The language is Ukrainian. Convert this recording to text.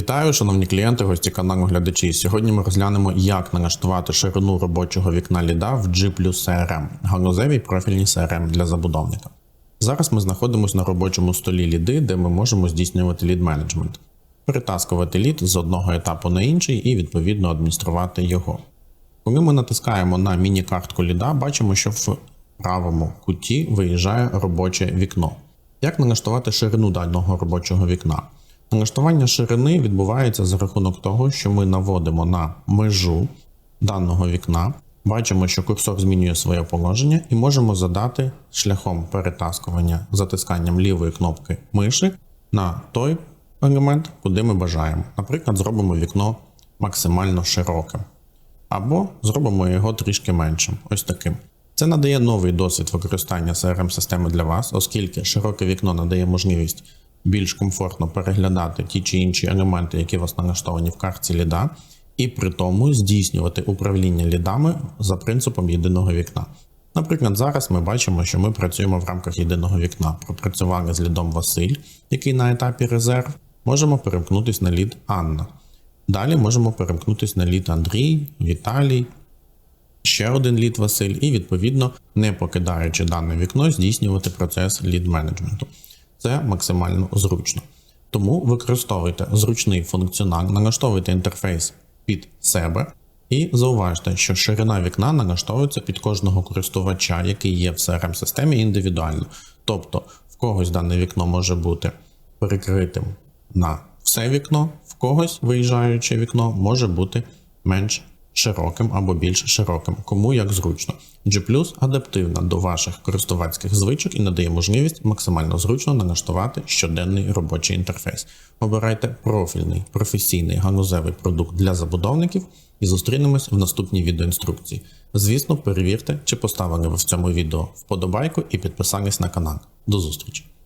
Вітаю, шановні клієнти, гості каналу глядачі. Сьогодні ми розглянемо, як налаштувати ширину робочого вікна ліда в G CRM, галузевій профільній CRM для забудовника. Зараз ми знаходимося на робочому столі ліди, де ми можемо здійснювати лід менеджмент, перетаскувати лід з одного етапу на інший і відповідно адмініструвати його. Коли ми натискаємо на міні-картку ліда, бачимо, що в правому куті виїжджає робоче вікно. Як налаштувати ширину даного робочого вікна? Налаштування ширини відбувається за рахунок того, що ми наводимо на межу даного вікна, бачимо, що курсор змінює своє положення, і можемо задати шляхом перетаскування затисканням лівої кнопки миші на той елемент, куди ми бажаємо. Наприклад, зробимо вікно максимально широким або зробимо його трішки меншим, ось таким. Це надає новий досвід використання crm системи для вас, оскільки широке вікно надає можливість більш комфортно переглядати ті чи інші елементи, які у вас налаштовані в картці ліда, і при тому здійснювати управління лідами за принципом єдиного вікна. Наприклад, зараз ми бачимо, що ми працюємо в рамках єдиного вікна. Пропрацювали з лідом Василь, який на етапі резерв. Можемо перемкнутися на лід Анна. Далі можемо перемкнутися на лід Андрій, Віталій, ще один лід Василь, і відповідно, не покидаючи дане вікно, здійснювати процес лід менеджменту. Це максимально зручно. Тому використовуйте зручний функціонал, налаштовуйте інтерфейс під себе і зауважте, що ширина вікна налаштовується під кожного користувача, який є в crm системі індивідуально. Тобто, в когось дане вікно може бути перекритим на все вікно, в когось виїжджаюче вікно може бути менш широким або більш широким, кому як зручно. G адаптивна до ваших користувацьких звичок і надає можливість максимально зручно налаштувати щоденний робочий інтерфейс. Обирайте профільний професійний галузевий продукт для забудовників і зустрінемось в наступній відеоінструкції. Звісно, перевірте, чи поставили ви в цьому відео вподобайку і підписались на канал. До зустрічі!